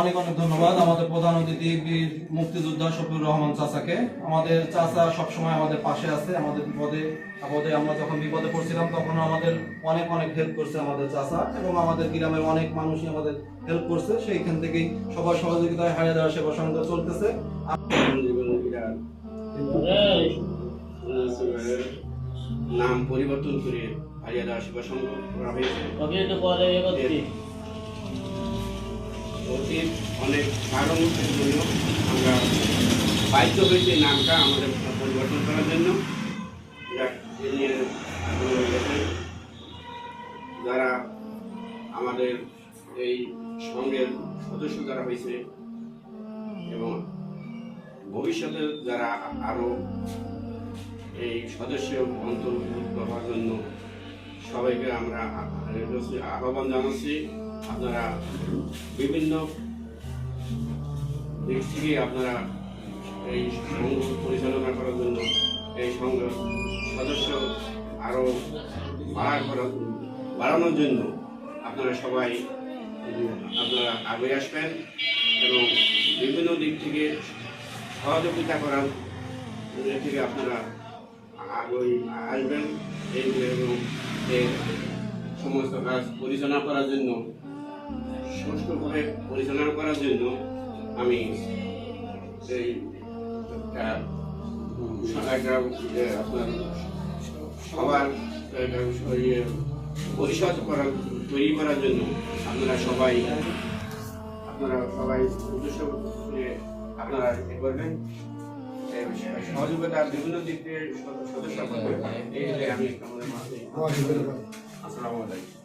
অনেক অনেক ধন্যবাদ আমাদের প্রধান অতিথি বীর মুক্তিযোদ্ধা শফিউর রহমান চাচাকে। আমাদের চাচা সবসময় আমাদের পাশে আছে আমাদের বিপদে আপদে আমরা যখন বিপদে পড়ছিলাম তখন আমাদের অনেক অনেক হেল্প করছে আমাদের চাচা এবং আমাদের গ্রামের অনেক মানুষই আমাদের হেল্প করছে। সেইখান থেকেই সবার সহযোগিতায় হারিয়ে দেওয়ার সেবা সংঘ চলতেছে। নাম পরিবর্তন করে হারিয়া দেওয়া সেবা সংঘ করা হয়েছে। কবিতা পরে এগোচ্ছি অতীত অনেক কারণের জন্য আমরা বাধ্য হয়েছে নামটা আমাদের পরিবর্তন করার জন্য। যারা আমাদের এই সঙ্গের সদস্য যারা হয়েছে এবং ভবিষ্যতে যারা আরও এই সদস্য অন্তর্ভুক্ত হওয়ার জন্য সবাইকে আমরা আহ্বান জানাচ্ছি আপনারা বিভিন্ন দিক থেকে আপনারা এই সংঘ পরিচালনা করার জন্য, এই সংঘ সদস্য আরও বাড়া করার, বাড়ানোর জন্য আপনারা সবাই আপনারা আগে আসবেন এবং বিভিন্ন দিক থেকে সহযোগিতা করার থেকে আপনারা আগে আসবেন এই সমস্ত কাজ পরিচালনা করার জন্য সুষ্ঠুভাবে পরিচালনা করার জন্য আমি এই আপনার সবার পরিষদ করার তৈরি করার জন্য আপনারা সবাই আপনারা সবাই উদ্দেশ্য আপনারা এ করবেন। সহযোগিতা বিভিন্ন দিক থেকে সদস্য এই আমি আমাদের আসসালামু আলাইকুম।